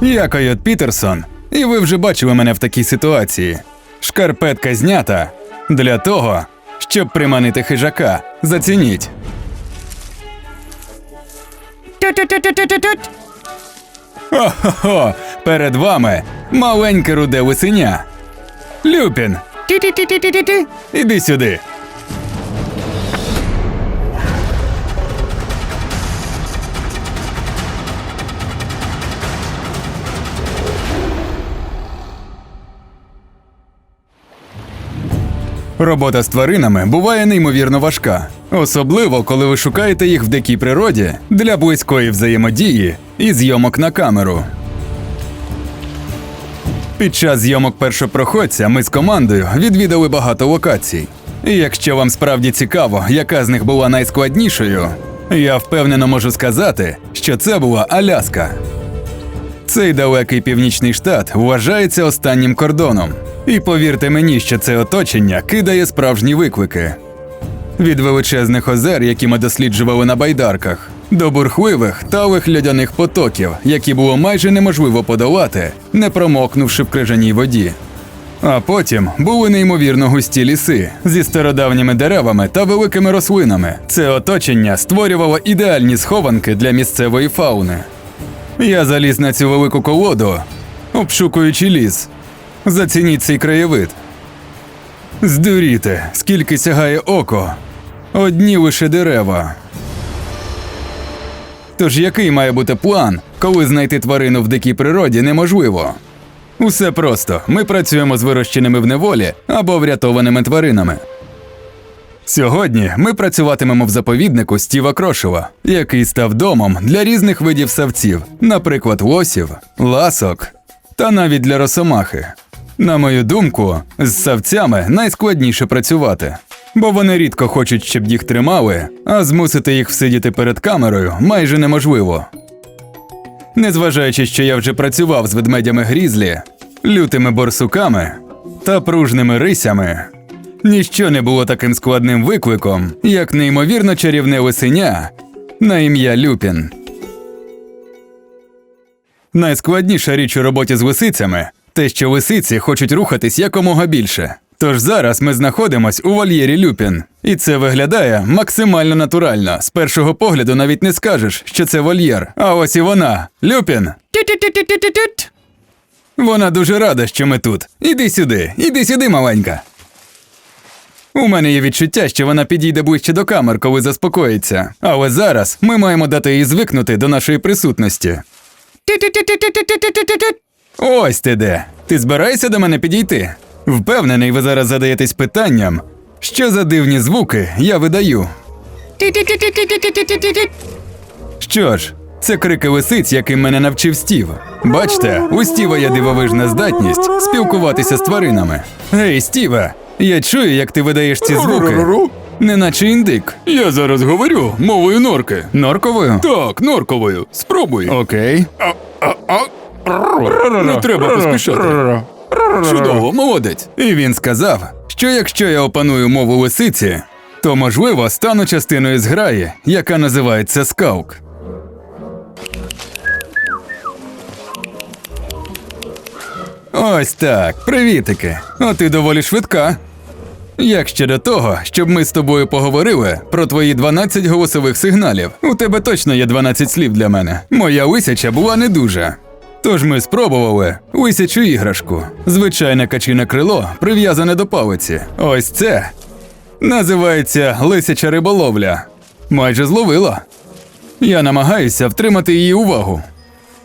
Я Койот Пітерсон, і ви вже бачили мене в такій ситуації. Шкарпетка знята для того, щоб приманити хижака. Зацініть. Хо-хо-хо! Перед вами маленьке руде лисеня. Люпін, іди сюди. Робота з тваринами буває неймовірно важка, особливо коли ви шукаєте їх в дикій природі для близької взаємодії і зйомок на камеру. Під час зйомок першопроходця ми з командою відвідали багато локацій. І якщо вам справді цікаво, яка з них була найскладнішою, я впевнено можу сказати, що це була Аляска. Цей далекий північний штат вважається останнім кордоном. І повірте мені, що це оточення кидає справжні виклики. Від величезних озер, які ми досліджували на байдарках, до бурхливих талих льодяних потоків, які було майже неможливо подолати, не промокнувши в крижаній воді. А потім були неймовірно густі ліси зі стародавніми деревами та великими рослинами. Це оточення створювало ідеальні схованки для місцевої фауни. Я заліз на цю велику колоду, обшукуючи ліс. Зацініть цей краєвид. Здуріте, скільки сягає око. Одні лише дерева. Тож який має бути план, коли знайти тварину в дикій природі неможливо? Усе просто. Ми працюємо з вирощеними в неволі або врятованими тваринами. Сьогодні ми працюватимемо в заповіднику Стіва Крошева, який став домом для різних видів савців, наприклад, лосів, ласок та навіть для росомахи. На мою думку, з савцями найскладніше працювати, бо вони рідко хочуть, щоб їх тримали, а змусити їх всидіти перед камерою майже неможливо. Незважаючи, що я вже працював з ведмедями грізлі, лютими борсуками та пружними рисями, ніщо не було таким складним викликом, як неймовірно чарівне лисеня на ім'я Люпін. Найскладніша річ у роботі з лисицями те, що лисиці хочуть рухатись якомога більше. Тож зараз ми знаходимось у вольєрі Люпін, і це виглядає максимально натурально. З першого погляду навіть не скажеш, що це вольєр. А ось і вона, Люпін. Вона дуже рада, що ми тут. Іди сюди, іди сюди, маленька. У мене є відчуття, що вона підійде ближче до камер, коли заспокоїться. Але зараз ми маємо дати їй звикнути до нашої присутності. Ось ти де. Ти збираєшся до мене підійти? Впевнений, ви зараз задаєтесь питанням, що за дивні звуки я видаю. Що ж, це крики лисиць, яким мене навчив Стів. Бачте, у Стіва є дивовижна здатність спілкуватися з тваринами. Гей, Стіве, я чую, як ти видаєш ці звуки. Неначе індик. Я зараз говорю мовою норки. Норковою? Так, норковою. Спробуй. Окей. Не треба поспішати. Чудово, молодець. І він сказав, що якщо я опаную мову лисиці, то можливо стану частиною зграї, яка називається скаук. Ось так, привітики. А ти доволі швидка. Як ще до того, щоб ми з тобою поговорили про твої 12 голосових сигналів. У тебе точно є 12 слів для мене. Моя лисяча була не дуже. Тож ми спробували лисячу іграшку. Звичайне качине крило, прив'язане до палиці. Ось це називається лисяча риболовля. Майже зловила. Я намагаюся втримати її увагу.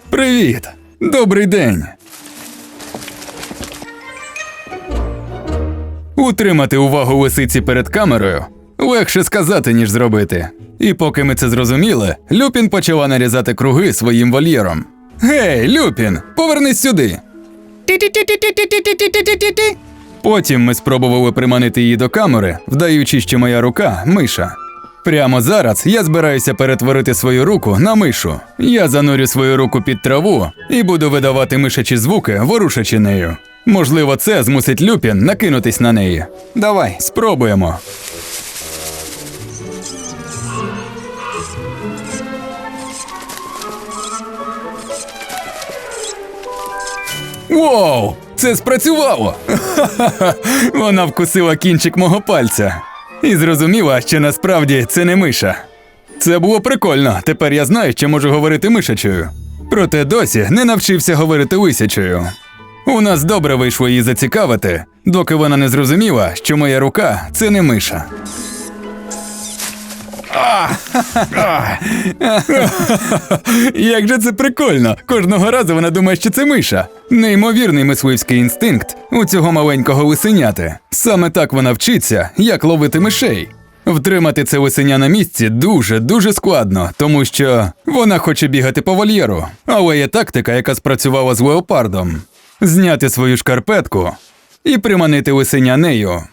Привіт! Добрий день! Утримати увагу лисиці перед камерою легше сказати, ніж зробити. І поки ми це зрозуміли, Люпін почала нарізати круги своїм вольєром. Гей, Люпін, повернись сюди. Ту-ту-ту-ту-ту-ту-ту-ту-ту. Потім ми спробували приманити її до камери, вдаючи, що моя рука миша. Прямо зараз я збираюся перетворити свою руку на мишу. Я занурю свою руку під траву і буду видавати мишачі звуки, ворушачи нею. Можливо, це змусить Люпін накинутись на неї. Давай, спробуємо. Воу! Це спрацювало! Ха-ха-ха! Вона вкусила кінчик мого пальця. І зрозуміла, що насправді це не миша. Це було прикольно. Тепер я знаю, що можу говорити мишачою. Проте досі не навчився говорити лисячою. У нас добре вийшло її зацікавити, доки вона не зрозуміла, що моя рука це не миша. Як же це прикольно! Кожного разу вона думає, що це миша. Неймовірний мисливський інстинкт у цього маленького лисеняти. Саме так вона вчиться, як ловити мишей. Втримати це лисеня на місці дуже дуже складно, тому що вона хоче бігати по вольєру. Але є тактика, яка спрацювала з леопардом: зняти свою шкарпетку і приманити лисеня нею.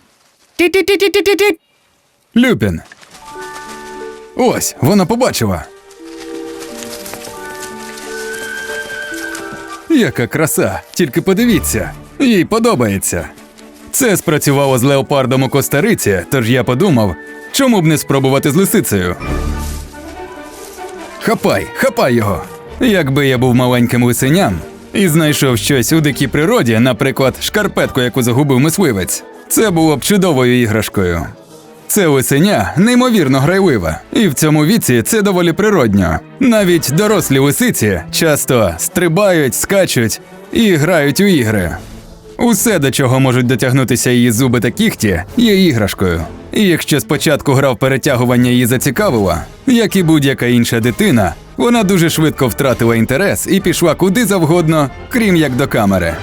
Люпін. Ось, вона побачила. Яка краса, тільки подивіться, їй подобається. Це спрацювало з леопардом у Костариці, тож я подумав, чому б не спробувати з лисицею. Хапай, хапай його. Якби я був маленьким лисеням і знайшов щось у дикій природі, наприклад, шкарпетку, яку загубив мисливець, це було б чудовою іграшкою. Це лисеня неймовірно грайлива, і в цьому віці це доволі природньо. Навіть дорослі лисиці часто стрибають, скачуть і грають у ігри. Усе, до чого можуть дотягнутися її зуби та кігті, є іграшкою. І якщо спочатку гра в перетягування її зацікавила, як і будь-яка інша дитина, вона дуже швидко втратила інтерес і пішла куди завгодно, крім як до камери.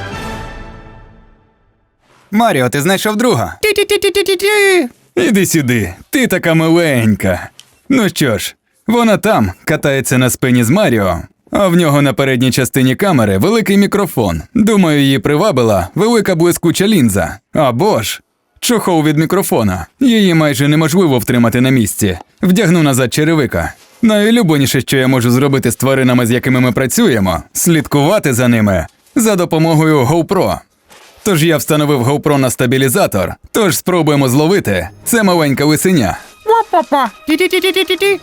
Маріо, ти знайшов друга? Ти-ти-ти-ти-ти-ти. Іди сюди, ти така миленька. Ну що ж, вона там катається на спині з Маріо, а в нього на передній частині камери великий мікрофон. Думаю, її привабила велика блискуча лінза. Або ж чохол від мікрофона. Її майже неможливо втримати на місці. Вдягну назад черевика. Найулюбленіше, що я можу зробити з тваринами, з якими ми працюємо, слідкувати за ними за допомогою GoPro. Тож я встановив GoPro на стабілізатор, тож спробуємо зловити це маленьке лисеня. Ва-па-па. Ти-ти-ти-ти-ти-ти.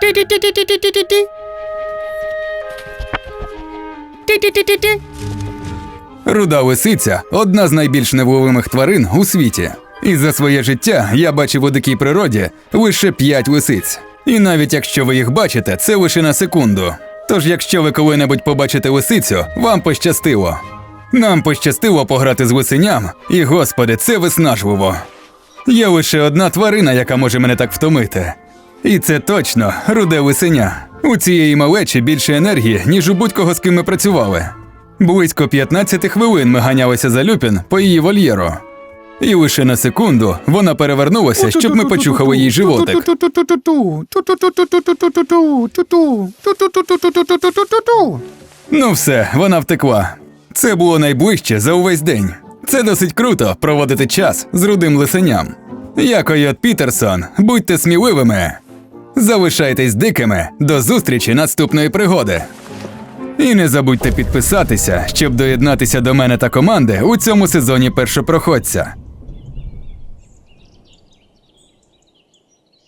Ти-ти-ти-ти-ти-ти-ти. Ти-ти-ти-ти-ти. Руда лисиця одна з найбільш невловимих тварин у світі. І за своє життя я бачив у дикій природі лише п'ять лисиць. І навіть якщо ви їх бачите, це лише на секунду. Тож, якщо ви коли-небудь побачите лисицю, вам пощастило. Нам пощастило пограти з лисеням, і господи, це виснажливо. Є лише одна тварина, яка може мене так втомити. І це точно руде лисеня. У цієї малечі більше енергії, ніж у будь-кого з ким ми працювали. Близько 15 хвилин ми ганялися за Люпін по її вольєру. І лише на секунду вона перевернулася, щоб ми почухали їй животик. Ну все, вона втекла. Це було найближче за увесь день. Це досить круто проводити час з рудим лисеням. Я Койот Пітерсон, будьте сміливими. Залишайтесь дикими до зустрічі наступної пригоди. І не забудьте підписатися, щоб доєднатися до мене та команди у цьому сезоні першопроходця.